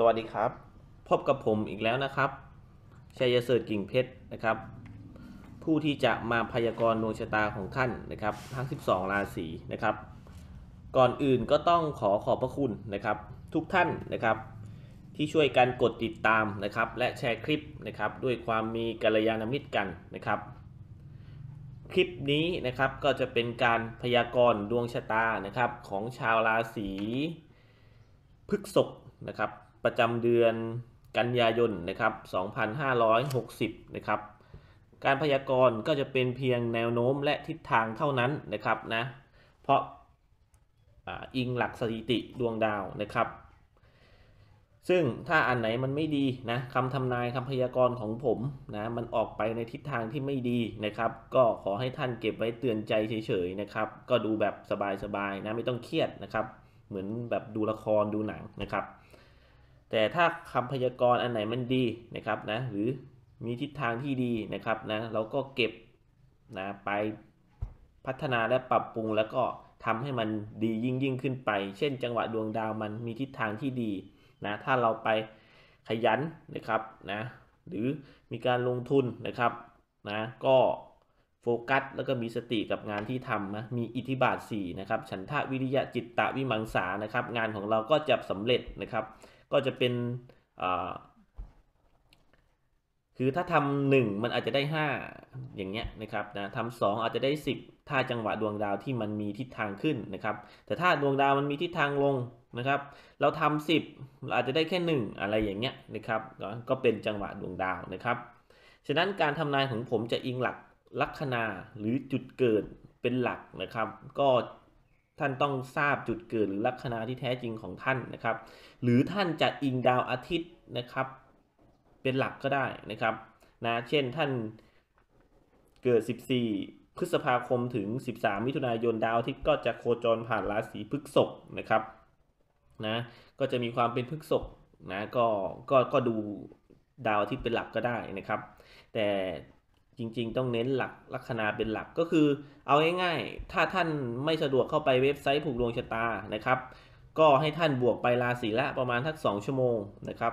สวัสดีครับ พบกับผมอีกแล้วนะครับชัยเสริฐกิ่งเพชรนะครับ ผู้ที่จะมาพยากรณ์ดวงชะตาของท่านนะครับ ทั้ง 12 ราศีนะครับ ก่อนอื่นก็ต้องขอขอบพระคุณนะครับ ทุกท่านนะครับ ที่ช่วยกันกดติดตามนะครับ และแชร์คลิปนะครับด้วยความมีกัลยาณมิตรกันนะครับ คลิปนี้นะครับก็จะเป็นการพยากรณ์ดวงชะตานะครับของชาวราศีพฤษภนะครับ ประจำเดือนกันยายนนะครับ 2560 นะครับ การพยากรณ์ก็จะเป็นเพียงแนวโน้มและทิศทางเท่านั้นนะครับนะ เพราะอิงหลักสถิติดวงดาวนะครับ ซึ่งถ้าอันไหนมันไม่ดีนะคำทำนายคำพยากรณ์ของผมนะมันออกไปในทิศทางที่ไม่ดีนะครับ ก็ขอให้ท่านเก็บไว้เตือนใจเฉยๆนะครับ ก็ดูแบบสบายๆนะไม่ต้องเครียดนะครับ เหมือนแบบดูละครดูหนังนะครับ แต่ถ้าคำพยากรณ์อันไหนมันดีนะครับนะหรือมีทิศทางที่ดีนะครับนะเราก็เก็บนะไปพัฒนาและปรับปรุงแล้วก็ทำให้มันดียิ่งยิ่งขึ้นไป เช่น จังหวะดวงดาวมันมีทิศทางที่ดีนะถ้าเราไปขยันนะครับนะหรือมีการลงทุนนะครับนะก็โฟกัสแล้วก็มีสติกับงานที่ทำนะมีอิทธิบาท4นะครับฉันทะวิริยะจิตตะวิมังสานะครับงานของเราก็จะสำเร็จนะครับ ก็จะเป็นคือถ้าทำหนึ่งมันอาจจะได้ 5 อย่างเงี้ยนะครับนะทำสองอาจจะได้ 10 ถ้าจังหวะดวงดาวที่มันมีทิศทางขึ้นนะครับ แต่ถ้าดวงดาวมันมีทิศทางลงนะครับ เราทำสิบเราอาจจะได้แค่หนึ่งอะไรอย่างเงี้ยนะครับก็เป็นจังหวะดวงดาวนะครับฉะนั้นการทำนายของผมจะอิงหลักลัคนาหรือจุดเกิดเป็นหลักนะครับ ก็ ท่านต้องทราบจุดเกิดหรือลัคนาที่แท้จริงของท่านนะครับ หรือท่านจะอิงดาวอาทิตย์นะครับ เป็นหลักก็ได้นะครับนะเช่นท่านเกิด 14 พฤษภาคมถึง 13 มิถุนายนดาวอาทิตย์ก็จะโคจรผ่านราศีพฤษภนะครับนะก็จะมีความเป็นพฤษภนะก็ก็ก็ดูดาวอาทิตย์เป็นหลักก็ได้นะครับ แต่ จริงๆ ต้องเน้นหลักลัคนาเป็นหลักก็คือ เอาง่ายๆ ถ้าท่านไม่สะดวกเข้าไปเว็บไซต์ผูกดวงชะตานะครับ ก็ให้ท่านบวกไปราศีละประมาณทัก2ชั่วโมงนะครับ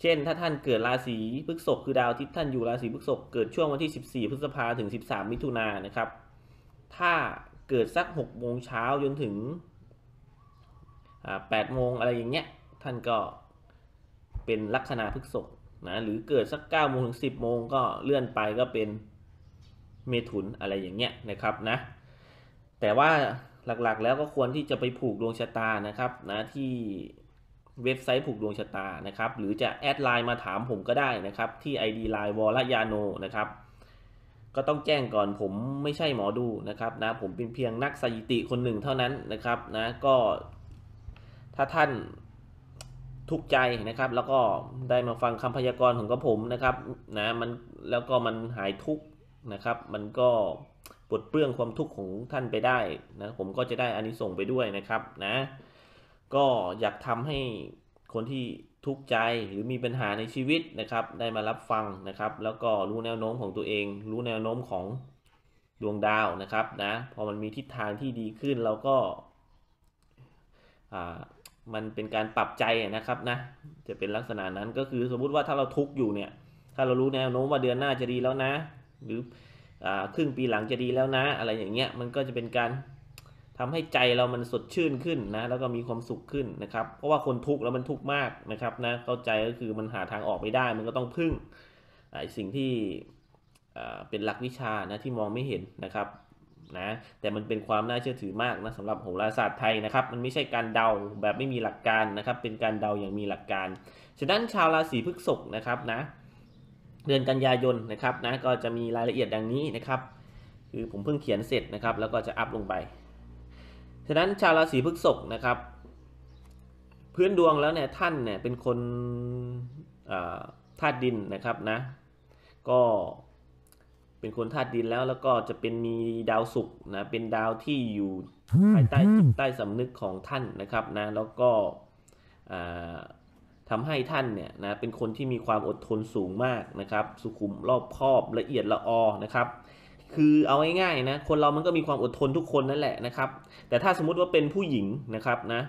เช่นถ้าท่านเกิดราศีพฤษภคือดาวทิตย์ท่านอยู่ราศีพฤษภเกิดช่วงวันที่ 14 พฤษภาถึง 13 มิถุนายนนะครับ ถ้าเกิดสัก6โมงเช้าจนถึง8โมงอะไรอย่างเงี้ยท่านก็เป็นลัคนาพฤษภ นะหรือเกิดสัก9โมงถึง10โมงก็เลื่อนไปก็เป็นเมถุนอะไรอย่างเงี้ยนะครับนะแต่ว่าหลักๆแล้วก็ควรที่จะไปผูกดวงชะตานะครับนะที่เว็บไซต์ผูกดวงชะตานะครับหรือจะแอดไลน์มาถามผมก็ได้นะครับที่ ID Line วอลยาโนนะครับก็ต้องแจ้งก่อนผมไม่ใช่หมอดูนะครับนะผมเป็นเพียงนักสถิติคนหนึ่งเท่านั้นนะครับนะก็ถ้าท่าน ทุกใจนะครับ แล้วก็ได้มาฟังคำพยากรณ์ของกระผมนะครับนะมันแล้วก็มันหายทุกนะครับ มันก็ปลดเปลื้องความทุกข์ของท่านไปได้นะผมก็จะได้อานิสงส์ไปด้วยนะครับนะก็อยากทำให้คนที่ทุกข์ใจหรือมีปัญหาในชีวิตนะครับ ได้มารับฟังนะครับ แล้วก็รู้แนวโน้มของตัวเอง รู้แนวโน้มของดวงดาวนะครับนะพอมันมีทิศทางที่ดีขึ้นเราก็อ่า มันเป็นการปรับใจนะครับนะจะเป็นลักษณะนั้นก็คือสมมุติว่าถ้าเราทุกข์อยู่เนี่ยถ้าเรารู้แนวโน้มว่าเดือนหน้าจะดีแล้วนะ หรืออครึ่งปีหลังจะดีแล้วนะ อะไรอย่างเงี้ยมันก็จะเป็นการทำให้ใจเรามันสดชื่นขึ้นนะแล้วก็มีความสุขขึ้นนะครับ เพราะว่าคนทุกข์แล้วมันทุกข์มากนะครับนะเข้าใจก็คือมันหาทางออกไม่ได้ มันก็ต้องพึ่งสิ่งที่เป็นหลักวิชานะที่มองไม่เห็นนะครับ นะแต่มันเป็นความน่าเชื่อถือมากนะสำหรับโหราศาสตร์ไทยนะครับ มันไม่ใช่การเดาแบบไม่มีหลักการนะครับ เป็นการเดาอย่างมีหลักการ ฉะนั้นชาวราศีพฤษภนะครับนะเดือนกันยายนนะครับนะก็จะมีรายละเอียดดังนี้นะครับคือผมเพิ่งเขียนเสร็จนะครับ แล้วก็จะอัพลงไป ฉะนั้นชาวราศีพฤษภนะครับ พื้นดวงแล้วเนี่ยท่านเนี่ยเป็นคนธาตุดินนะครับนะ ก็ เป็นคนธาตุดินแล้วแล้วก็จะเป็นมีดาวศุกร์นะเป็นดาวที่อยู่ภายใต้จิตใต้สำนึกของท่านนะครับนะแล้วก็ทำให้ท่านเนี่ยนะเป็นคนที่มีความอดทนสูงมากนะครับ สุขุมรอบคอบละเอียดละออนะครับ คือเอาง่ายๆนะคนเรามันก็มีความอดทนทุกคนนั่นแหละนะครับ แต่ถ้าสมมุติว่าเป็นผู้หญิงนะครับนะ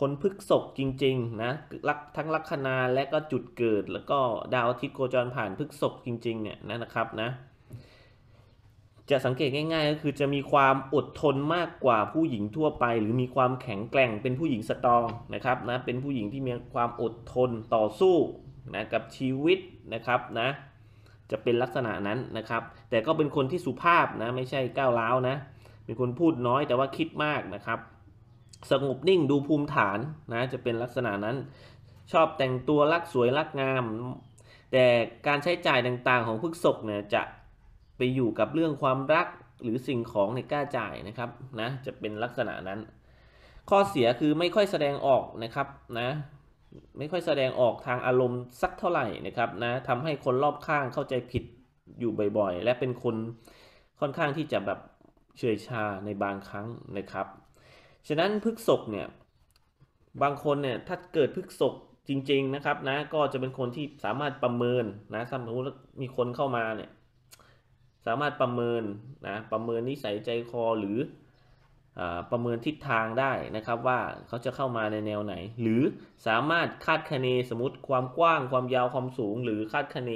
คนพฤกษกจริงๆนะลักทั้งลัคนาและก็จุดเกิด แล้วก็ดาวอาทิตย์โคจรผ่านพฤกษกจริงๆเนี่ยนะครับนะจะสังเกตง่าย ๆ ก็คือจะมีความอดทนมากกว่าผู้หญิงทั่วไป หรือมีความแข็งแกร่งเป็นผู้หญิงสตรองนะครับนะเป็นผู้หญิงที่มีความอดทนต่อสู้นะกับชีวิตนะครับนะจะเป็นลักษณะนั้นนะครับ แต่ก็เป็นคนที่สุภาพนะไม่ใช่ก้าวร้าวนะเป็นคนพูดน้อยแต่ว่าคิดมากนะครับ สงบนิ่งดูภูมิฐานนะจะเป็นลักษณะนั้น ชอบแต่งตัวรักสวยรักงาม แต่การใช้จ่ายต่างๆของพฤกษกเนี่ยจะไปอยู่กับเรื่องความรักหรือสิ่งของในกล้าจ่ายนะครับนะจะเป็นลักษณะนั้น ข้อเสียคือไม่ค่อยแสดงออกนะครับนะไม่ค่อยแสดงออกทางอารมณ์สักเท่าไหร่นะครับนะทำให้คนรอบข้างเข้าใจผิดอยู่บ่อยๆ และเป็นคนค่อนข้างที่จะแบบเฉยชาในบางครั้งนะครับ ฉะนั้นพฤกษกเนี่ยบางคนเนี่ยถ้าเกิดพฤกษกจริง ๆนะครับนะก็จะเป็นคนที่สามารถประเมินนะสมมติมีคนเข้ามาเนี่ยสามารถประเมินนะประเมินนิสัยใจคอหรืออประเมินทิศทางได้นะครับว่าเขาจะเข้ามาในแนวไหน หรือสามารถคาดคะเนสมมติความกว้างความยาวความสูง หรือคาดคะเน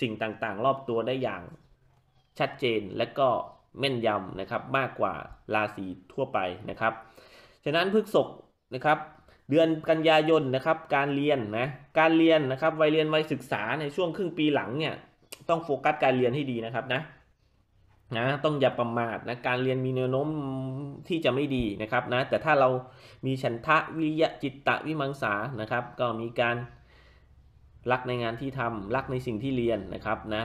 สิ่งต่างๆ รอบตัวได้อย่างชัดเจนและก็ แม่นยำนะครับมากกว่าราศีทั่วไปนะครับ ฉะนั้นพฤกษกนะครับเดือนกันยายนนะครับการเรียนนะการเรียนนะครับวัยเรียนวัยศึกษาในช่วงครึ่งปีหลังเนี่ยต้องโฟกัสการเรียนให้ดีนะครับนะนะต้องอย่าประมาทนะการเรียนมีแนวโน้มที่จะไม่ดีนะครับนะแต่ถ้าเรามีฉันทะวิริยะจิตตะวิมังสานะครับ ก็มีการรักในงานที่ทำรักในสิ่งที่เรียนนะครับนะ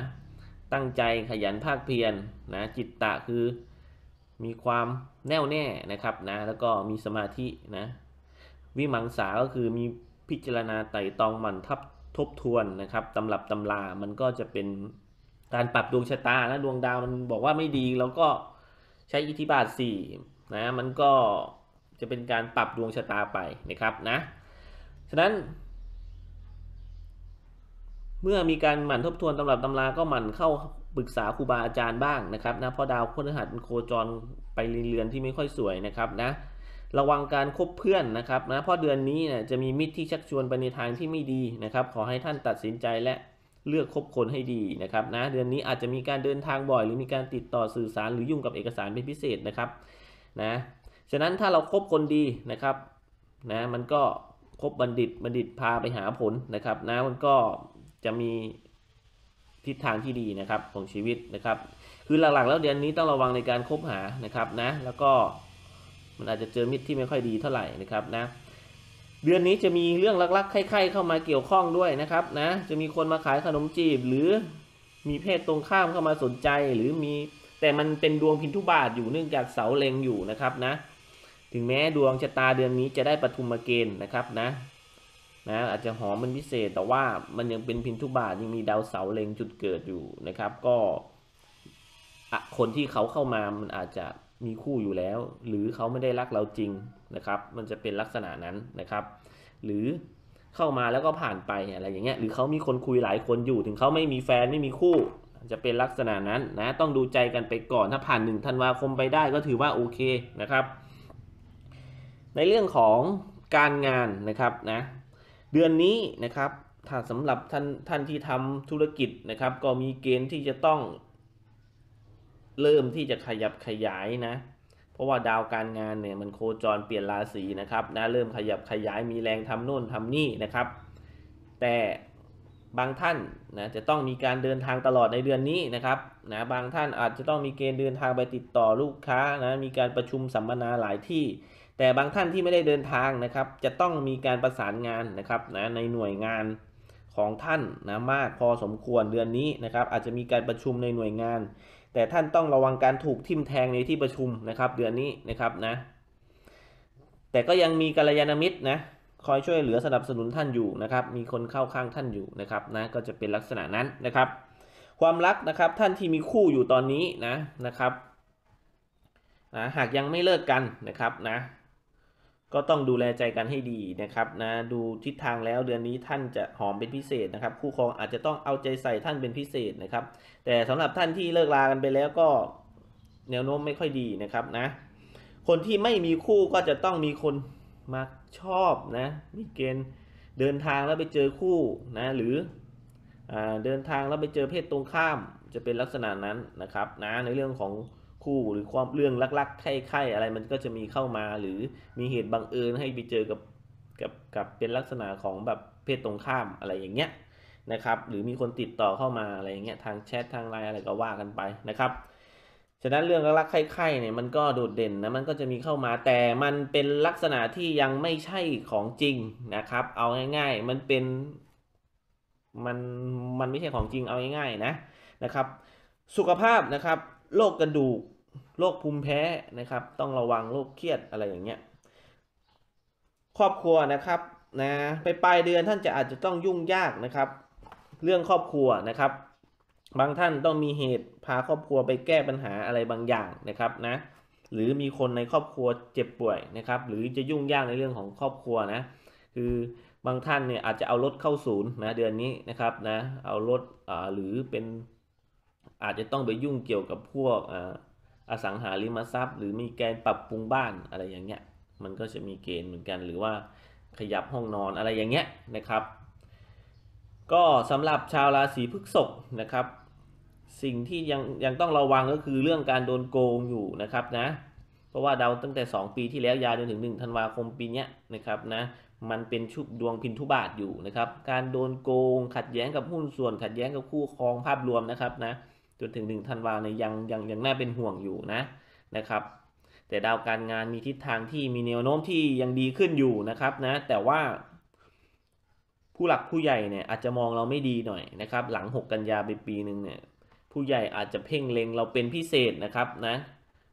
ตั้งใจขยันภาคเพียรนะจิตตะคือมีความแน่วแน่นะครับนะแล้วก็มีสมาธินะวิมังสาก็คือมีพิจารณาไต่ตองหมั่นทับทบทวนนะครับตำรับตำรามันก็จะเป็นการปรับดวงชะตานะดวงดาวมันบอกว่าไม่ดีเราก็ใช้อิทธิบาท4นะมันก็จะเป็นการปรับดวงชะตาไปนะครับนะฉะนั้น เมื่อมีการหมั่นทบทวนตำรับตำราก็หมั่นเข้าปรึกษาครูบาอาจารย์บ้างนะครับนะเพราะดาวพฤหัสโคจรไปเรือนที่ไม่ค่อยสวยนะครับนะระวังการคบเพื่อนนะครับนะเพราะเดือนนี้เนี่ยจะมีมิตรที่ชักชวนไปในทางที่ไม่ดีนะครับ ขอให้ท่านตัดสินใจและเลือกคบคนให้ดีนะครับนะเดือนนี้อาจจะมีการเดินทางบ่อย หรือมีการติดต่อสื่อสารหรือยุ่งกับเอกสารเป็นพิเศษนะครับนะฉะนั้นถ้าเราครบคนดีนะครับนะมันก็คบบัณฑิตบัณฑิตพาไปหาผลนะครับนะมันก็ จะมีทิศทางที่ดีนะครับของชีวิตนะครับ คือหลักๆแล้วเดือนนี้ต้องระวังในการคบหานะครับนะ แล้วก็มันอาจจะเจอมิตรที่ไม่ค่อยดีเท่าไหร่นะครับนะ เดือนนี้จะมีเรื่องลักๆใคร่ๆเข้ามาเกี่ยวข้องด้วยนะครับนะ จะมีคนมาขายขนมจีบ หรือมีเพศตรงข้ามเข้ามาสนใจหรือมีแต่มันเป็นดวงพินทุบาทอยู่เนื่องจากเสาเล็งอยู่นะครับนะ ถึงแม้ดวงชะตาเดือนนี้จะได้ปฐุมเกณฑ์นะครับนะ นะอาจจะหอมมันพิเศษแต่ว่ามันยังเป็นพินทุบาทยังมีดาวเสาเล็งจุดเกิดอยู่นะครับ ก็คนที่เขาเข้ามามันอาจจะมีคู่อยู่แล้ว หรือเขาไม่ได้รักเราจริงนะครับ มันจะเป็นลักษณะนั้นนะครับ หรือเข้ามาแล้วก็ผ่านไปอะไรอย่างเงี้ยหรือเขามีคนคุยหลายคนอยู่ ถึงเขาไม่มีแฟนไม่มีคู่จะเป็นลักษณะนั้นนะต้องดูใจกันไปก่อนถ้าผ่านหนึ่งธันวาคมไปได้ก็ถือว่าโอเคนะครับ ในเรื่องของการงานนะครับนะ เดือนนี้นะครับถ้าสำหรับท่านท่านที่ทำธุรกิจนะครับ ก็มีเกณฑ์ที่จะต้อง เริ่มที่จะขยับขยายนะ เพราะว่าดาวการงานเนี่ยมันโคจรเปลี่ยนราศีนะครับนะเริ่มขยับขยายมีแรงทำโน่นทำนี่นะครับ แต่บางท่านนะจะต้องมีการเดินทางตลอดในเดือนนี้นะครับนะบางท่านอาจจะต้องมีเกณฑ์เดินทางไปติดต่อลูกค้านะมีการประชุมสัมมนาหลายที่ แต่บางท่านที่ไม่ได้เดินทางนะครับ จะต้องมีการประสานงานนะครับนะในหน่วยงานของท่านนะมากพอสมควรเดือนนี้นะครับ อาจจะมีการประชุมในหน่วยงาน แต่ท่านต้องระวังการถูกทิมแทงในที่ประชุมนะครับ เดือนนี้นะครับนะแต่ก็ยังมีกัลยาณมิตรนะคอยช่วยเหลือสนับสนุนท่านอยู่นะครับ มีคนเข้าข้างท่านอยู่นะครับนะก็จะเป็นลักษณะนั้นนะครับ ความรักนะครับท่านที่มีคู่อยู่ตอนนี้นะนะครับนะหากยังไม่เลิกกันนะครับนะ ก็ต้องดูแลใจกันให้ดีนะครับนะดูทิศทางแล้วเดือนนี้ท่านจะหอมเป็นพิเศษนะครับ คู่ครองอาจจะต้องเอาใจใส่ท่านเป็นพิเศษนะครับ แต่สำหรับท่านที่เลิกลากันไปแล้วก็แนวโน้มไม่ค่อยดีนะครับนะ คนที่ไม่มีคู่ก็จะต้องมีคนมักชอบนะมีเกณฑ์เดินทางแล้วไปเจอคู่นะหรืออเดินทางแล้วไปเจอเพศตรงข้ามจะเป็นลักษณะนั้นนะครับนะในเรื่องของ คู่หรือความเรื่องลักๆใคร่ๆอะไรมันก็จะมีเข้ามา หรือมีเหตุบังเอิญให้ไปเจอกับกับกับเป็นลักษณะของแบบเพศตรงข้ามอะไรอย่างเงี้ยนะครับ หรือมีคนติดต่อเข้ามาอะไรอย่างเงี้ยทางแชททางไลน์อะไรก็ว่ากันไปนะครับฉะนั้นเรื่องรักๆใคร่ๆเนี่ยมันก็โดดเด่นนะมันก็จะมีเข้ามาแต่มันเป็นลักษณะที่ยังไม่ใช่ของจริงนะครับ เอาง่ายๆ มันเป็นมันมันไม่ใช่ของจริงเอาง่ายๆนะนะครับ สุขภาพนะครับโรคกระดูก โรคภูมิแพ้นะครับ ต้องระวังโรคเครียดอะไรอย่างเงี้ยครอบครัวนะครับนะไปปลายเดือนท่านจะอาจจะต้องยุ่งยากนะครับ เรื่องครอบครัวนะครับ บางท่านต้องมีเหตุพาครอบครัวไปแก้ปัญหาอะไรบางอย่างนะครับนะหรือมีคนในครอบครัวเจ็บป่วยนะครับ หรือจะยุ่งยากในเรื่องของครอบครัวนะ คือบางท่านเนี่ยอาจจะเอารถเข้าศูนย์นะเดือนนี้นะครับนะเอารถอ่าหรือเป็นอาจจะต้องไปยุ่งเกี่ยวกับพวกอ่า อสังหาริมทรัพย์ หรือมีการปรับปรุงบ้านอะไรอย่างเงี้ยมันก็จะมีเกณฑ์เหมือนกัน หรือว่าขยับห้องนอนอะไรอย่างเงี้ยนะครับ ก็สำหรับชาวราศีพฤษภนะครับ สิ่งที่ยังยังต้องระวังก็คือเรื่องการโดนโกงอยู่นะครับนะเพราะว่าดาวตั้งแต่ 2 ปีที่แล้วยาวจนถึง1ธันวาคมปีนี้นะครับนะมันเป็นชุดดวงพินทุบาทอยู่นะครับ การโดนโกง ขัดแย้งกับหุ้นส่วน ขัดแย้งกับคู่ครองภาพรวมนะครับนะ จนถึง1ธันวาเนี่ยยังยังยังน่าเป็นห่วงอยู่นะนะครับ แต่ดาวการงานมีทิศทางที่มีแนวโน้มที่ยังดีขึ้นอยู่นะครับนะแต่ว่า ผู้หลักผู้ใหญ่เนี่ยอาจจะมองเราไม่ดีหน่อยนะครับ หลัง 6 กันยาไปปีหนึ่งเนี่ยผู้ใหญ่อาจจะเพ่งเล็งเราเป็นพิเศษนะครับนะ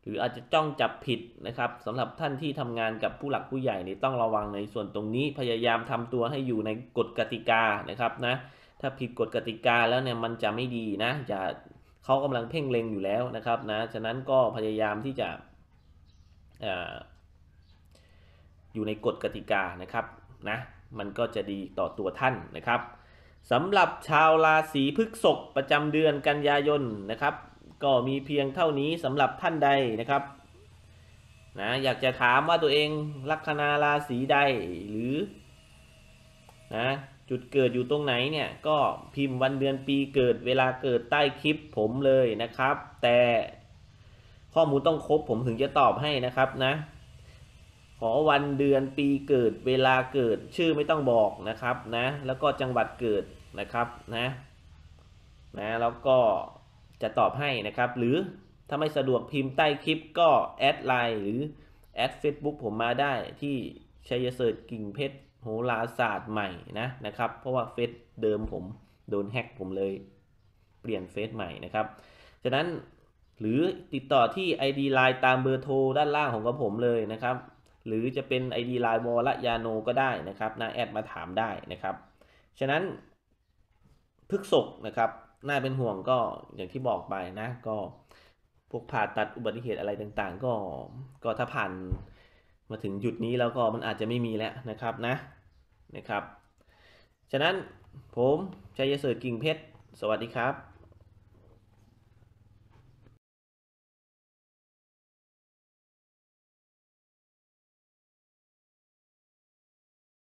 หรืออาจจะจ้องจับผิดนะครับสำหรับท่านที่ทำงานกับผู้หลักผู้ใหญ่นี่ต้องระวังในส่วนตรงนี้พยายามทำตัวให้อยู่ในกฎกติกานะครับนะถ้าผิดกฎกติกาแล้วเนี่ยมันจะไม่ดีนะอย่า เขากำลังเพ่งเล็งอยู่แล้วนะครับนะ ฉะนั้นก็พยายามที่จะอ่าอยู่ในกฎกติกานะครับนะ มันก็จะดีต่อตัวท่านนะครับสำหรับชาวราศีพฤษภประจำเดือนกันยายนนะครับ ก็มีเพียงเท่านี้สำหรับท่านใดนะครับนะอยากจะถามว่าตัวเองลัคนาราศีใดหรือนะ จุดเกิดอยู่ตรงไหนเนี่ยก็พิมพ์วันเดือนปีเกิดเวลาเกิดใต้คลิปผมเลยนะครับ แต่ข้อมูลต้องครบผมถึงจะตอบให้นะครับนะ ขอวันเดือนปีเกิดเวลาเกิดชื่อไม่ต้องบอกนะครับนะแล้วก็จังหวัดเกิดนะครับนะนะแล้วก็จะตอบให้นะครับ หรือถ้าไม่สะดวกพิมพ์ใต้คลิปก็แอดไลน์หรือแอด Facebook ผมมาได้ที่ชัยเสิร์ชกิ่งเพชร โหราศาสตร์ใหม่นะนะครับ เพราะว่าเฟซเดิมผมโดนแฮ็กผมเลยเปลี่ยนเฟซใหม่นะครับ ฉะนั้นหรือติดต่อที่ ID Line ตามเบอร์โทรด้านล่างของกับผมเลยนะครับ หรือจะเป็น ID Line วอลยาโนก็ได้นะครับน้าแอดมาถามได้นะครับ ฉะนั้นพฤกษกนะครับน่าเป็นห่วงก็อย่างที่บอกไปนะก็พวกผ่าตัดอุบัติเหตุอะไรต่างๆ ก็ก็ถ้าผ่าน มาถึงจุดนี้แล้วก็มันอาจจะไม่มีแล้วนะครับนะนะครับ ฉะนั้นผมชัยเสริฐกิ่งเพชร สวัสดีครับ